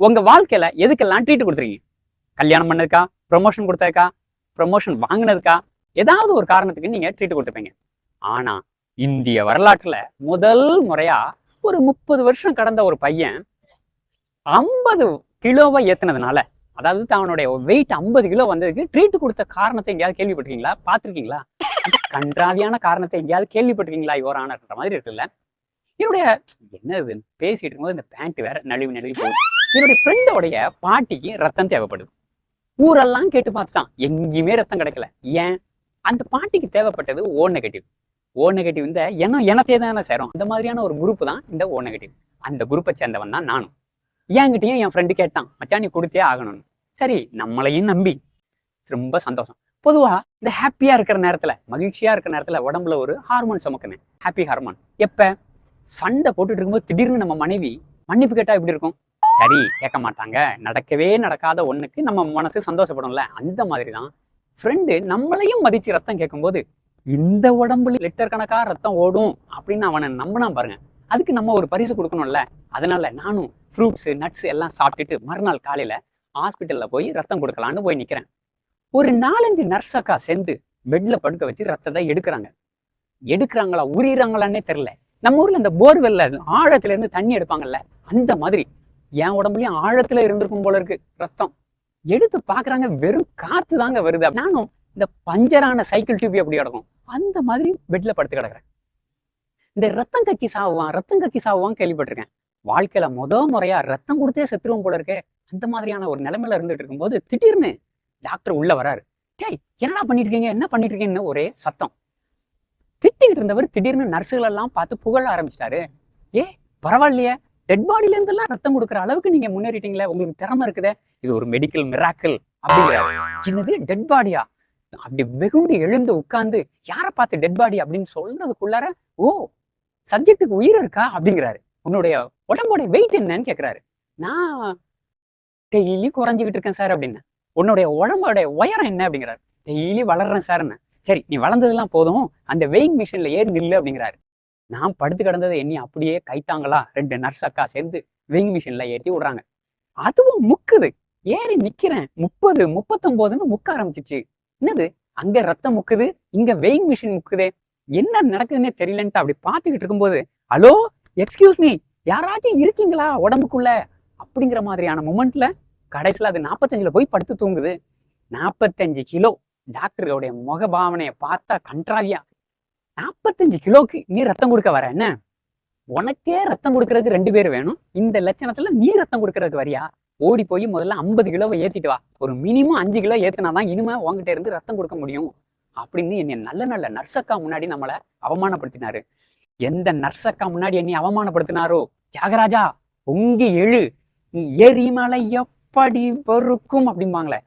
உங்க வாழ்க்கையில எதுக்கெல்லாம் ட்ரீட் கொடுத்துருக்கீங்க கல்யாணம் பண்ணதுக்கா? ப்ரொமோஷன் கொடுத்ததுக்கா? ப்ரொமோஷன் வாங்கினதுக்கா? ஏதாவது ஒரு காரணத்துக்கு நீங்க ட்ரீட் கொடுத்துருப்பீங்க ஆனா இந்திய வரலாற்றுல முதல் முறையா ஒரு முப்பது வருஷம் கடந்த ஒரு பையன் ஐம்பது கிலோவை ஏத்துனதுனால அதாவது அவனுடைய வெயிட் ஐம்பது கிலோ வந்ததுக்கு ட்ரீட் கொடுத்த காரணத்தை எங்கேயாவது கேள்விப்பட்டிருக்கீங்களா? பார்த்திருக்கீங்களா? கன்றாவியான காரணத்தை எங்கேயாவது கேள்விப்பட்டிருக்கீங்களா? யோரானன்ற மாதிரி இருக்குல்ல. என்னுடைய என்ன பேசிட்டு இருக்கும்போது இந்த பேண்ட் வேற நழுவி நழுவி போகுது. என்னுடைய ஃப்ரெண்டோடைய பாட்டிக்கு ரத்தம் தேவைப்படுது. ஊரெல்லாம் கேட்டு பார்த்துட்டான். எங்கேயுமே ரத்தம் கிடைக்கல. ஏன்? அந்த பாட்டிக்கு தேவைப்பட்டது ஓ நெகட்டிவ் ஓ நெகட்டிவ் இந்த எண்ணம் எனத்தே தானே சேரும். அந்த மாதிரியான ஒரு குரூப் தான் இந்த ஓ நெகட்டிவ் அந்த குரூப்பை சேர்ந்தவன் தான் நானும். என்கிட்டயும் என் ஃப்ரெண்டு கேட்டான் மச்சான் நீ கொடுத்தே ஆகணும்னு சரி நம்மளையும் நம்பி. ரொம்ப சந்தோஷம். பொதுவா இந்த ஹாப்பியா இருக்கிற நேரத்துல மகிழ்ச்சியா இருக்கிற நேரத்துல உடம்புல ஒரு ஹார்மோன் சுமக்குனேன் ஹாப்பி ஹார்மோன் எப்ப? சண்டை போட்டுட்டு இருக்கும்போது திடீர்னு நம்ம மனைவி மன்னிப்பு கேட்டா எப்படி இருக்கும்? சரி கேட்க மாட்டாங்க. நடக்கவே நடக்காத ஒண்ணுக்கு நம்ம மனசு சந்தோஷப்படும்ல. அந்த மாதிரி தான் ஃப்ரெண்டு நம்மளையும் மதிச்சு ரத்தம் கேட்கும்போது இந்த உடம்புல லிட்டர் கணக்கா ரத்தம் ஓடும்? அப்படின்னு அவனை நம்பினா பாருங்க. அதுக்கு நம்ம ஒரு பரிசு கொடுக்கணும்ல. அதனால நானும் ஃப்ரூட்ஸ் நட்ஸ் எல்லாம் சாப்பிட்டுட்டு மறுநாள் காலையில ஹாஸ்பிட்டல்ல போய் ரத்தம் கொடுக்கலான்னு போய் நிக்கிறேன். ஒரு நாலஞ்சு நர்ஸ் அக்கா சேர்ந்து பெட்ல படுக்க வச்சு ரத்தத்தை எடுக்கிறாங்க. எடுக்கிறாங்களா உரியிறாங்களான்னே தெரியல. நம்ம ஊர்ல இந்த போர்வெல்ல ஆழத்துல இருந்து தண்ணி எடுப்பாங்கல்ல அந்த மாதிரி. என் உடம்புலயும் ஆழத்துல இருந்திருக்கும் போல இருக்கு ரத்தம். எடுத்து பாக்குறாங்க வெறும் காத்து தாங்க வருது. நானும் இந்த பஞ்சரான சைக்கிள் டியூப் எப்படி கிடக்கும் அந்த மாதிரி பெட்ல படுத்து கிடக்குறேன். இந்த ரத்தம் கக்கி சாவுவான் ரத்தம் கக்கி சாவுவான் கேள்விப்பட்டிருக்கேன். வாழ்க்கையில முத முறையா ரத்தம் கொடுத்தே செத்துருவோம் போல இருக்கே. அந்த மாதிரியான ஒரு நிலைமையில இருந்துட்டு இருக்கும்போது திடீர்னு டாக்டர் உள்ள வராரு. டேய் என்னடா பண்ணிட்டு இருக்கீங்க? என்ன பண்ணிட்டு இருக்கீங்கன்னு ஒரே சத்தம். திட்டிக்கிட்டு இருந்தவர் திடீர்னு நர்ஸுகள் எல்லாம் பார்த்து புகழ ஆரம்பிச்சிட்டாரு. ஏ பரவாயில்லையே. டெட் பாடியில இருந்தெல்லாம் ரத்தம் கொடுக்குற அளவுக்கு நீங்க முன்னேறிட்டீங்களே. உங்களுக்கு திறமை இருக்குதே. இது ஒரு மெடிக்கல் மிராக்கிள் அப்படிங்கிறாரு என்னது? டெட் பாடியா அப்படி வெகுண்டு எழுந்து உட்கார்ந்து யாரை பார்த்து டெட் பாடி அப்படின்னு சொல்றதுக்குள்ளார ஓ சப்ஜெக்டுக்கு உயிர் இருக்கா? அப்படிங்கிறாரு. உன்னுடைய உடம்போட வெயிட் என்னன்னு கேட்கிறாரு நான் டெய்லி குறைஞ்சிக்கிட்டு இருக்கேன் சார் அப்படின்னு. உன்னுடைய உடம்போட உயரம் என்ன அப்படிங்கிறாரு. டெய்லி வளர்றேன் சார் என்ன சரி நீ வளர்ந்ததெல்லாம் போதும். அந்த வெயிங் மிஷின்ல ஏறி நில்லு அப்படிங்கிறாரு. நான் படுத்து கிடந்ததை எண்ணி அப்படியே கைத்தாங்களா? ரெண்டு நர்ஸ் அக்கா சேர்ந்து வெயிங் மிஷின்ல ஏற்றி விடுறாங்க. அதுவும் முக்குது. ஏறி நிக்கிறேன். முப்பது முப்பத்தொன்பதுன்னு முக்க ஆரம்பிச்சிச்சு. என்னது? அங்க ரத்தம் முக்குது? இங்க வெயிங் மிஷின் முக்குதே? என்ன நடக்குதுன்னே தெரியலன்ட்டு அப்படி பார்த்துக்கிட்டு இருக்கும்போது ஹலோ எக்ஸ்கியூஸ் மீ யாராச்சும் இருக்கீங்களா உடம்புக்குள்ள? அப்படிங்கிற மாதிரியான மூமெண்ட்ல கடைசியில் அது நாற்பத்தஞ்சில் போய் படுத்து தூங்குது. நாற்பத்தஞ்சு கிலோ டாக்டருடைய முகபாவனையை பார்த்தா கன்றாவியா? நாற்பத்தஞ்சு கிலோக்கு நீ ரத்தம் கொடுக்க வர என்ன? உனக்கே ரத்தம் கொடுக்கறதுக்கு ரெண்டு பேர் வேணும். இந்த லட்சணத்துல நீ ரத்தம் கொடுக்கறதுக்கு வரியா? ஓடி போய் முதல்ல ஐம்பது கிலோவை ஏத்திட்டு வா. ஒரு மினிமம் அஞ்சு கிலோ ஏத்தினாதான் இனிமே உங்ககிட்ட இருந்து ரத்தம் கொடுக்க முடியும். அப்படின்னு என்னை நல்ல நல்ல நர்சக்கா முன்னாடி நம்மளை அவமானப்படுத்தினாரு. எந்த நர்சக்கா முன்னாடி என்னை அவமானப்படுத்தினாரோ? தியாகராஜா உங்க எழு. எரிமலை எப்படி பொறுக்கும் அப்படிம்பாங்களே.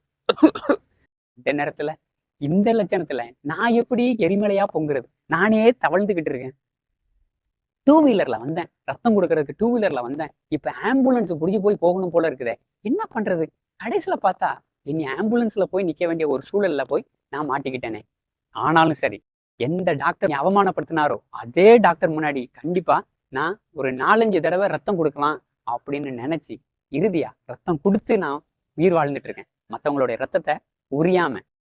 இந்த நேரத்துல இந்த லட்சணத்துல நான் எப்படி எரிமலையா பொங்குறது? நானே தவழ்ந்துகிட்டு இருக்கேன். டூ வீலர்ல வந்தேன். ரத்தம் கொடுக்கறதுக்கு டூ வீலர்ல வந்தேன். இப்ப ஆம்புலன்ஸ் புடிச்சு போய் போகணும் போல இருக்குதே. என்ன பண்றது? கடைசியில பார்த்தா இனி ஆம்புலன்ஸ்ல போய் நிக்க வேண்டிய ஒரு சூழல்ல போய் நான் மாட்டிக்கிட்டேனே. ஆனாலும் சரி எந்த டாக்டர் அவமானப்படுத்தினாரோ அதே டாக்டர் முன்னாடி கண்டிப்பா நான் ஒரு நாலஞ்சு தடவை ரத்தம் கொடுக்கலாம் அப்படின்னு நினைச்சு இறுதியா ரத்தம் கொடுத்து நான் உயிர் வாழ்ந்துட்டு இருக்கேன். மத்தவங்களுடைய ரத்தத்தை உரியாம